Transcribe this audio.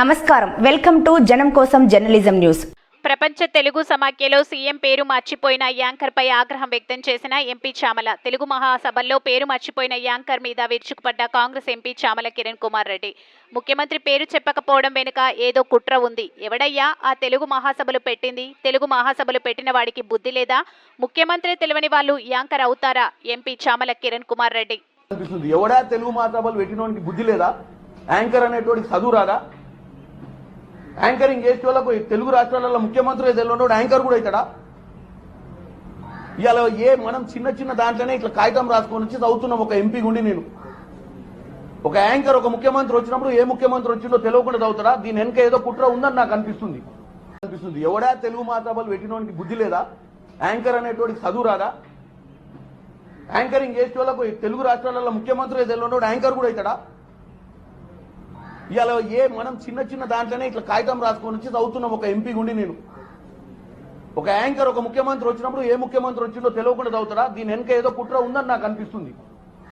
నమస్కారం. Welcome to జనం కోసం జర్నలిజం న్యూస్. ప్రపంచ తెలుగు సమాఖ్యలో సీఎం పేరు మర్చిపోయిన యాంకర్పై ఆగ్రహం వ్యక్తం చేసిన ఎంపీ చామల. తెలుగు మహాసభల్లో పేరు మర్చిపోయిన యాంకర్ మీద విరుచుకుపడ్డ కాంగ్రెస్ ఎంపీ చామల కిరణ్ కుమార్ రెడ్డి. ముఖ్యమంత్రి పేరు చెప్పకపోవడం వెనుక ఏదో కుట్ర ఉంది. ఎవడయ్యా? ఆ తెలుగు మహాసభలు పెట్టింది? తెలుగు మహాసభలు పెట్టిన వాడికి బుద్ధి లేదా? ముఖ్యమంత్రి తెలియని వాళ్ళు యాంకర్ అవుతారా? ఎంపీ చామల కిరణ్ కుమార్ రెడ్డి. ఎవడా తెలుగు మాతాబలు పెట్టినోనికి బుద్ధి లేదా? యాంకర్ అనేటువంటి చదువు రాదా? యాంకరింగ్ చేసే వాళ్ళకు తెలుగు రాష్ట్రాలలో ముఖ్యమంత్రి తెలియనోడు యాంకర్ కూడా అవుతాడా? ఇలా ఏ మనం చిన్న చిన్న దాంట్లోనే ఇట్లా కాగితం రాసుకొని వచ్చి చదువుతున్నాం. ఒక ఎంపీ ఉండి నేను. ఒక యాంకర్ ఒక ముఖ్యమంత్రి వచ్చినప్పుడు ఏ ముఖ్యమంత్రి వచ్చిందో తెలియకుండా చదువుతాడా? దీని వెనక ఏదో కుట్ర ఉందని నాకు అనిపిస్తుంది. అనిపిస్తుంది. ఎవడా తెలుగు మాతాబలు పెట్టినోడికి బుద్ధి లేదా? యాంకర్ అనేటువంటి చదువు రాదా? యాంకరింగ్ చేసే వాళ్ళకు తెలుగు రాష్ట్రాలలో ముఖ్యమంత్రి తెలియనోడు యాంకర్ కూడా అవుతాడా? ఇవాళ ఏ మనం చిన్న చిన్న దాంట్లోనే ఇట్లా కాగితం రాసుకొని వచ్చి చదువుతున్నాం. ఒక ఎంపీ గుండి నేను. ఒక యాంకర్ ఒక ముఖ్యమంత్రి వచ్చినప్పుడు ఏ ముఖ్యమంత్రి వచ్చిందో తెలియకుండా చదువుతారా దీని వెనక ఏదో కుట్ర ఉందని నాకు అనిపిస్తుంది.